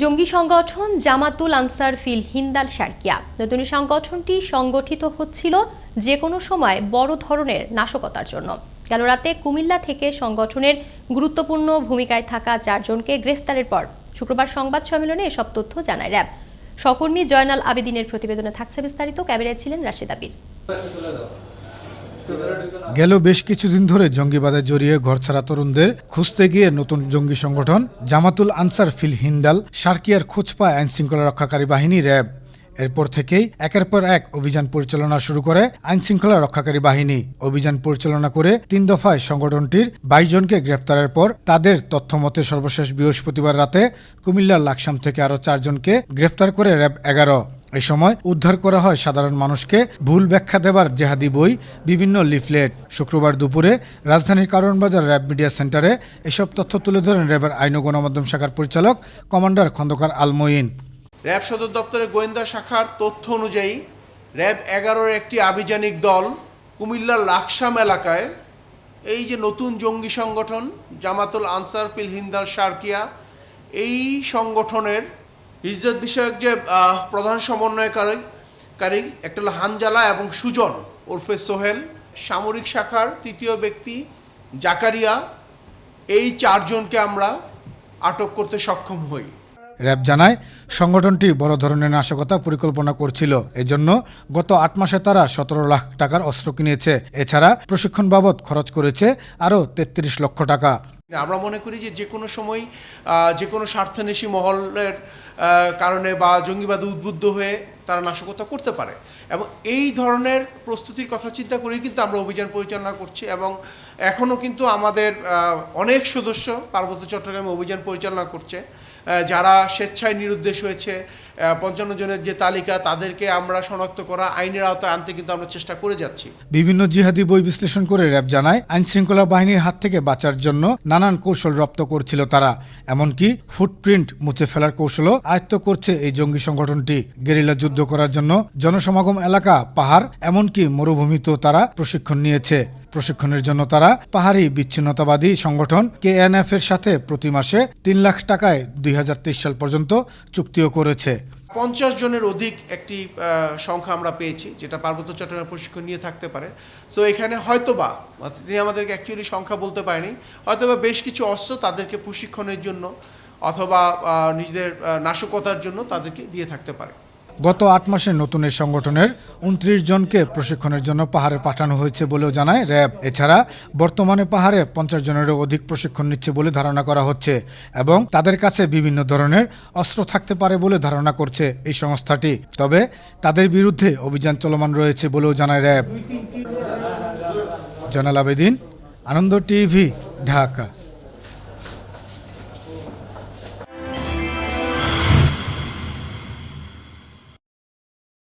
জঙ্গি সংগঠন জামাতুল answer feel Hindal Sharqiya নতুন সংগঠনটি সংগঠিত হচ্ছিল যে কোনো সময় বড় ধরনের নাশকতার জন্য। গেল রাতে কুমিল্লা থেকে সংগঠনের গুরুত্বপূর্ণ ভূমিকায় থাকা চারজনকে গ্রেফতারের পর শুক্রবার সংবাদ সম্মেলনে এসব তথ্য জানায় র্যাব। সহকর্মী জয়নাল আবেদিনের প্রতিবেদনে থাকছে বিস্তারিত। ক্যামেরায় ছিলেন রাশিদ আবির। গেল বেশ কিছুদিন ধরে জঙ্গিবাদে জড়িয়ে ঘরছাড়া তরুণদের খুঁজতে গিয়ে নতুন জঙ্গি সংগঠন জামাতুল আনসার ফিল হিন্দাল সার্কিয়ার খোঁজ পায় আইন শৃঙ্খলা রক্ষাকারী বাহিনী র্যাব। এরপর থেকেই একের পর এক অভিযান পরিচালনা শুরু করে আইন শৃঙ্খলা রক্ষাকারী বাহিনী। অভিযান পরিচালনা করে তিন দফায় সংগঠনটির বাইশ জনকে গ্রেপ্তারের পর তাদের তথ্যমতে সর্বশেষ বৃহস্পতিবার রাতে কুমিল্লার লাকসাম থেকে আরও চারজনকে গ্রেপ্তার করে র্যাব এগারো। এই সময় উদ্ধার করা হয় সাধারণ মানুষকে। ভুল ব্যাখ্যা দেবার জেহাদি বই, বিভিন্ন লিফলেট। শুক্রবার দুপুরে রাজধানীর কারণবাজার র্যাব মিডিয়া সেন্টারে এসব তথ্য তুলে ধরেন র্যাবের আইন ও গণমাধ্যম শাখার পরিচালক কমান্ডার খন্দকার আলমঈন। র্যাব সদর দপ্তরের গোয়েন্দা শাখার তথ্য অনুযায়ী, র্যাব এগারোর একটি আভিযানিক দল কুমিল্লার লাকসাম এলাকায় এই যে নতুন জঙ্গি সংগঠন, জামাতুল আনসার ফিল হিন্দাল সার্কিয়া এই সংগঠনের হিজরত বিষয়ক যে প্রধান সমন্বয়কারী কারী একটা হলো হানজালা এবং সুজন ওরফে সোহেল। সামরিক শাখার তৃতীয় ব্যক্তি জাকারিয়া। এই চারজনকে আমরা আটক করতে সক্ষম হই। র্যাব জানায় সংগঠনটি বড় ধরনের নাশকতা পরিকল্পনা করছিল। এজন্য গত আট মাসে তারা সতেরো লাখ টাকার অস্ত্র কিনেছে। এছাড়া প্রশিক্ষণ বাবদ খরচ করেছে আরও তেত্রিশ লক্ষ টাকা। আমরা মনে করি যে যে কোনো সময় যে কোনো স্বার্থান্বেষী মহলের কারণে বা জঙ্গিবাদে উদ্বুদ্ধ হয়ে তারা নাশকতা করতে পারে। এবং এই ধরনের প্রস্তুতির কথা চিন্তা করেই কিন্তু আমরা অভিযান পরিচালনা করছি এবং এখনও কিন্তু আমাদের অনেক সদস্য পার্বত্য চট্টগ্রামে অভিযান পরিচালনা করছে। যারা স্বেচ্ছায় নিরুদ্দেশ হয়েছে পঞ্চান্ন জনের যে তালিকা তাদেরকে আমরা শনাক্ত করা, আইনের আওতায় আনতে কিন্তু আমরা চেষ্টা করে যাচ্ছি। বিভিন্ন জিহাদি বই বিশ্লেষণ করে র্যাব জানায় আইন শৃঙ্খলা বাহিনীর হাত থেকে বাঁচার জন্য নানান কৌশল রপ্ত করছিল তারা। এমনকি ফুটপ্রিন্ট মুছে ফেলার কৌশলও আয়ত্ত করছে এই জঙ্গি সংগঠনটি। গেরিলা যুদ্ধ করার জন্য জনসমাগম এলাকা, পাহাড়, এমনকি মরুভূমিতেও তারা প্রশিক্ষণ নিয়েছে। প্রশিক্ষণের জন্য তারা পাহাড়ি বিচ্ছিন্নতাবাদী সংগঠন কেএনএফ এর সাথে প্রতি মাসে তিন লাখ টাকায় দুই সাল পর্যন্ত চুক্তিও করেছে। পঞ্চাশ জনের অধিক একটি সংখ্যা আমরা পেয়েছি, যেটা পার্বত্য চট্টগ্রামের প্রশিক্ষণ নিয়ে থাকতে পারে। সো এখানে হয়তোবা, তিনি আমাদেরকে অ্যাকচুয়ালি সংখ্যা বলতে পারেনি, হয়তোবা বেশ কিছু অস্ত্র তাদেরকে প্রশিক্ষণের জন্য অথবা নিজেদের নাশকতার জন্য তাদেরকে দিয়ে থাকতে পারে। গত আট মাসে নতুন এই সংগঠনের উনত্রিশ জনকে প্রশিক্ষণের জন্য পাহাড়ে পাঠানো হয়েছে বলেও জানায় র্যাব। এছাড়া বর্তমানে পাহাড়ে পঞ্চাশ জনেরও অধিক প্রশিক্ষণ নিচ্ছে বলে ধারণা করা হচ্ছে এবং তাদের কাছে বিভিন্ন ধরনের অস্ত্র থাকতে পারে বলে ধারণা করছে এই সংস্থাটি। তবে তাদের বিরুদ্ধে অভিযান চলমান রয়েছে বলেও জানায় র্যাব। জনাল আবেদিন, আনন্দ টিভি, ঢাকা।